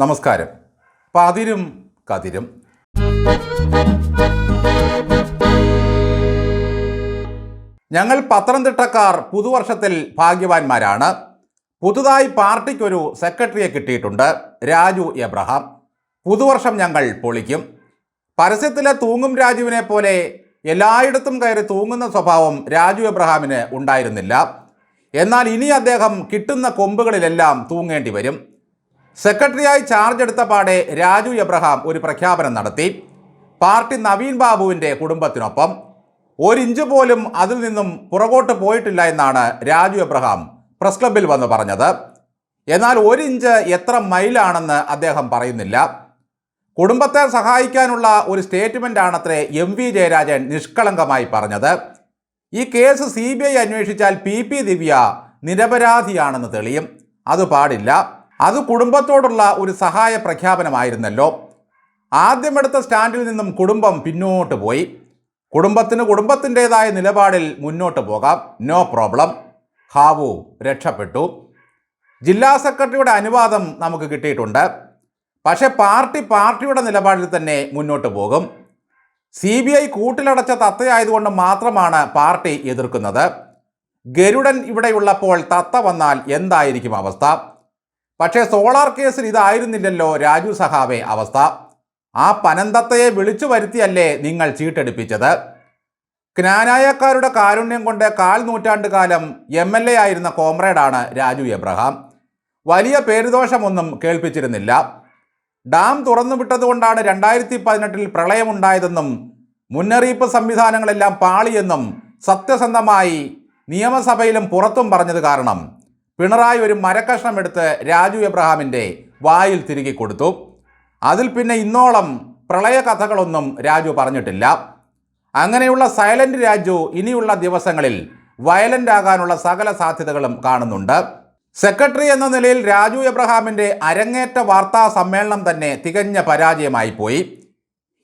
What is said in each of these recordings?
നമസ്കാരം. പതിരും കതിരും. ഞങ്ങൾ പത്തനംതിട്ടക്കാർ പുതുവർഷത്തിൽ ഭാഗ്യവാന്മാരാണ്. പുതുതായി പാർട്ടിക്കൊരു സെക്രട്ടറിയെ കിട്ടിയിട്ടുണ്ട് രാജു എബ്രഹാം. പുതുവർഷം ഞങ്ങൾ പൊളിക്കും. പരസ്യത്തിലെ തൂങ്ങും രാജുവിനെ പോലെ എല്ലായിടത്തും കയറി തൂങ്ങുന്ന സ്വഭാവം രാജു എബ്രഹാമിന് ഉണ്ടായിരുന്നില്ല. എന്നാൽ ഇനി അദ്ദേഹം കിട്ടുന്ന കൊമ്പുകളിലെല്ലാം തൂങ്ങേണ്ടി വരും. സെക്രട്ടറിയായി ചാർജ് എടുത്ത പാടെ രാജു എബ്രഹാം ഒരു പ്രഖ്യാപനം നടത്തി. പാർട്ടി നവീൻ ബാബുവിന്റെ കുടുംബത്തിനൊപ്പം. ഒരിഞ്ച് പോലും അതിൽ നിന്നും പുറകോട്ട് പോയിട്ടില്ല എന്നാണ് രാജു എബ്രഹാം പ്രസ് ക്ലബിൽ വന്ന് പറഞ്ഞത്. എന്നാൽ ഒരിഞ്ച് എത്ര മൈലാണെന്ന് അദ്ദേഹം പറയുന്നില്ല. കുടുംബത്തെ സഹായിക്കാനുള്ള ഒരു സ്റ്റേറ്റ്മെന്റ് ആണത്രേ എം വി ജയരാജൻ നിഷ്കളങ്കമായി പറഞ്ഞത്. ഈ കേസ് സി ബി ഐ അന്വേഷിച്ചാൽ പി പി ദിവ്യ നിരപരാധിയാണെന്ന് തെളിയും. അത് പാടില്ല. അത് കുടുംബത്തോടുള്ള ഒരു സഹായ പ്രഖ്യാപനമായിരുന്നല്ലോ. ആദ്യമെടുത്ത സ്റ്റാൻഡിൽ നിന്നും കുടുംബം പിന്നോട്ട് പോയി. കുടുംബത്തിന് കുടുംബത്തിന്റെതായ നിലപാടിൽ മുന്നോട്ട് പോകാം. No problem. ഹാവു രക്ഷപ്പെട്ടു. ജില്ലാ സെക്രട്ടറിയുടെ അനുവാദം നമുക്ക് കിട്ടിയിട്ടുണ്ട്. പക്ഷേ പാർട്ടി പാർട്ടിയുടെ നിലപാടിൽ തന്നെ മുന്നോട്ട് പോകും. സി ബി ഐ കൂട്ടിലടച്ച തത്തയായതുകൊണ്ട് മാത്രമാണ് പാർട്ടി എതിർക്കുന്നത്. ഗരുഡൻ ഇവിടെയുള്ളപ്പോൾ തത്ത വന്നാൽ എന്തായിരിക്കും അവസ്ഥ? പക്ഷേ സോളാർ കേസിൽ ഇതായിരുന്നില്ലല്ലോ രാജു സഹാവെ അവസ്ഥ. ആ പനന്തത്തയെ വിളിച്ചു വരുത്തിയല്ലേ നിങ്ങൾ ചീട്ടെടുപ്പിച്ചത്. ജ്ഞാനായക്കാരുടെ കാരുണ്യം കൊണ്ട് കാൽ നൂറ്റാണ്ട് കാലം എം എൽ എ ആയിരുന്ന കോമ്രേഡാണ് രാജു എബ്രഹാം. വലിയ പേരുദോഷമൊന്നും കേൾപ്പിച്ചിരുന്നില്ല. ഡാം തുറന്നു വിട്ടതുകൊണ്ടാണ് രണ്ടായിരത്തി പതിനെട്ടിൽ പ്രളയമുണ്ടായതെന്നും മുന്നറിയിപ്പ് സംവിധാനങ്ങളെല്ലാം പാളിയെന്നും സത്യസന്ധമായി നിയമസഭയിലും പുറത്തും പറഞ്ഞത് കാരണം. പിണറായി ഒരു മരക്കഷ്ണം എടുത്ത് രാജു എബ്രഹാമിന്റെ വായിൽ തിരികെ കൊടുത്തു. അതിൽ പിന്നെ ഇന്നോളം പ്രളയ കഥകളൊന്നും രാജു പറഞ്ഞിട്ടില്ല. അങ്ങനെയുള്ള സൈലന്റ് രാജു ഇനിയുള്ള ദിവസങ്ങളിൽ വയലന്റ് ആകാനുള്ള സകല സാധ്യതകളും കാണുന്നുണ്ട്. സെക്രട്ടറി എന്ന നിലയിൽ രാജു എബ്രഹാമിന്റെ അരങ്ങേറ്റ വാർത്താ സമ്മേളനം തന്നെ തികഞ്ഞ പരാജയമായി പോയി.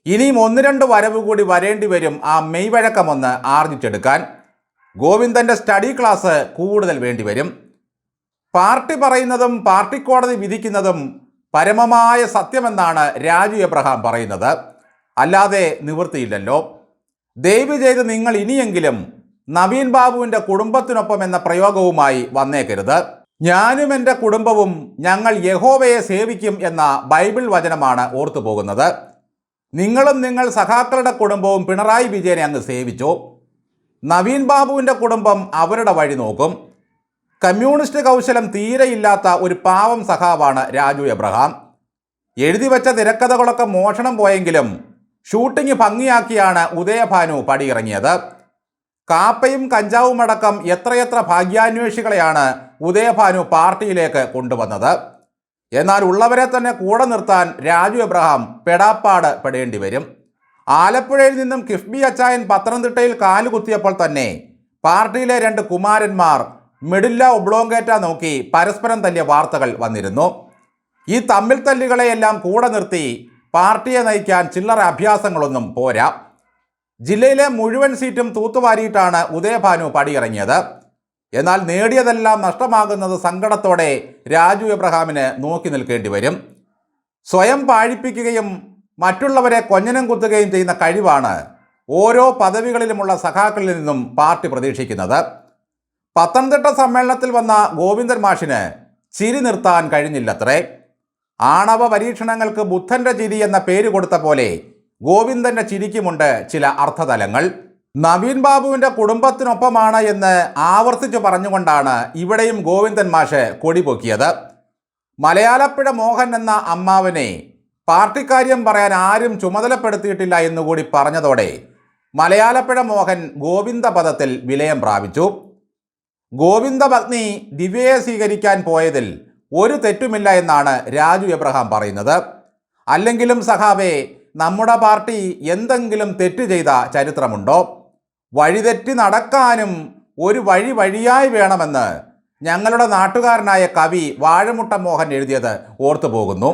ഇനിയും ഒന്ന് രണ്ട് വരവ് കൂടി വരേണ്ടി വരും ആ മെയ്വഴക്കമൊന്ന് ആർജിച്ചെടുക്കാൻ. ഗോവിന്ദന്റെ സ്റ്റഡി ക്ലാസ് കൂടുതൽ വേണ്ടിവരും പാർട്ടി പറയുന്നതും പാർട്ടി കോടതി വിധിക്കുന്നതും പരമമായ സത്യമെന്നാണ് രാജു എബ്രഹാം പറയുന്നത്. അല്ലാതെ നിവൃത്തിയില്ലല്ലോ. ദയവ് ചെയ്ത് നിങ്ങൾ ഇനിയെങ്കിലും നവീൻ ബാബുവിന്റെ കുടുംബത്തിനൊപ്പം എന്ന പ്രയോഗവുമായി വന്നേക്കരുത്. ഞാനും എന്റെ കുടുംബവും ഞങ്ങൾ യഹോവയെ സേവിക്കും എന്ന ബൈബിൾ വചനമാണ് ഓർത്തു പോകുന്നത്. നിങ്ങളും നിങ്ങൾ സഖാക്കളുടെ കുടുംബവും പിണറായി വിജയനെ അങ്ങ് സേവിച്ചു. നവീൻ ബാബുവിന്റെ കുടുംബം അവരുടെ വഴി നോക്കും. കമ്മ്യൂണിസ്റ്റ് കൗശലം തീരെയില്ലാത്ത ഒരു പാവം സഖാവാണ് രാജു എബ്രഹാം. എഴുതി വെച്ച തിരക്കഥകളൊക്കെ മോഷണം പോയെങ്കിലും ഷൂട്ടിംഗ് ഭംഗിയാക്കിയാണ് ഉദയഭാനു പടിയിറങ്ങിയത്. കാപ്പയും കഞ്ചാവും അടക്കം എത്രയെത്ര ഭാഗ്യാന്വേഷികളെയാണ് ഉദയഭാനു പാർട്ടിയിലേക്ക് കൊണ്ടുവന്നത്. എന്നാൽ ഉള്ളവരെ തന്നെ കൂടെ നിർത്താൻ രാജു എബ്രഹാം പെടാപ്പാട് പെടേണ്ടി വരും. ആലപ്പുഴയിൽ നിന്നും കിഫ്ബി അച്ചായൻ പത്തനംതിട്ടയിൽ കാലുകുത്തിയപ്പോൾ തന്നെ പാർട്ടിയിലെ രണ്ട് കുമാരന്മാർ മിഡില്ല ഒബ്ലോങ്കേറ്റ നോക്കി പരസ്പരം തല്ലിയ വാർത്തകൾ വന്നിരുന്നു. ഈ തമ്മിൽ തല്ലുകളെയെല്ലാം കൂടെ നിർത്തി പാർട്ടിയെ നയിക്കാൻ ചില്ലറ അഭ്യാസങ്ങളൊന്നും പോരാ. ജില്ലയിലെ മുഴുവൻ സീറ്റും തൂത്തുവാരിയിട്ടാണ് ഉദയഭാനു പടിയിറങ്ങിയത്. എന്നാൽ നേടിയതെല്ലാം നഷ്ടമാകുന്നത് സങ്കടത്തോടെ രാജു എബ്രഹാമിന് നോക്കി നിൽക്കേണ്ടി വരും. സ്വയം പാഴിപ്പിക്കുകയും മറ്റുള്ളവരെ കൊഞ്ഞനം കുത്തുകയും ചെയ്യുന്ന കഴിവാണ് ഓരോ പദവികളിലുമുള്ള സഖാക്കളിൽ നിന്നും പാർട്ടി പ്രതീക്ഷിക്കുന്നത്. പത്തനംതിട്ട സമ്മേളനത്തിൽ വന്ന ഗോവിന്ദൻ മാഷിന് ചിരി നിർത്താൻ കഴിഞ്ഞില്ലത്രേ. ആണവ പരീക്ഷണങ്ങൾക്ക് ബുദ്ധന്റെ ചിരി എന്ന പേര് കൊടുത്ത പോലെ ഗോവിന്ദന്റെ ചിരിക്കുമുണ്ട് ചില അർത്ഥതലങ്ങൾ. നവീൻ ബാബുവിന്റെ കുടുംബത്തിനൊപ്പമാണ് എന്ന് ആവർത്തിച്ചു പറഞ്ഞുകൊണ്ടാണ് ഇവിടെയും ഗോവിന്ദൻ മാഷ് കൊടി പൊക്കിയത്. മലയാളപ്പിഴ മോഹൻ എന്ന അമ്മാവനെ പാർട്ടിക്കാര്യം പറയാൻ ആരും ചുമതലപ്പെടുത്തിയിട്ടില്ല എന്നുകൂടി പറഞ്ഞതോടെ മലയാളപ്പിഴ മോഹൻ ഗോവിന്ദ പദത്തിൽ വിലയം പ്രാപിച്ചു. ഗോവിന്ദ ഭഗ്നി ദിവ്യയെ സ്വീകരിക്കാൻ പോയതിൽ ഒരു തെറ്റുമില്ല എന്നാണ് രാജു എബ്രഹാം പറയുന്നത്. അല്ലെങ്കിലും സഹാബേ നമ്മുടെ പാർട്ടി എന്തെങ്കിലും തെറ്റ് ചെയ്ത ചരിത്രമുണ്ടോ? വഴിതെറ്റി നടക്കാനും ഒരു വഴി വഴിയായി വേണമെന്ന് ഞങ്ങളുടെ നാട്ടുകാരനായ കവി വാഴമുട്ട മോഹൻ എഴുതിയത് ഓർത്തു പോകുന്നു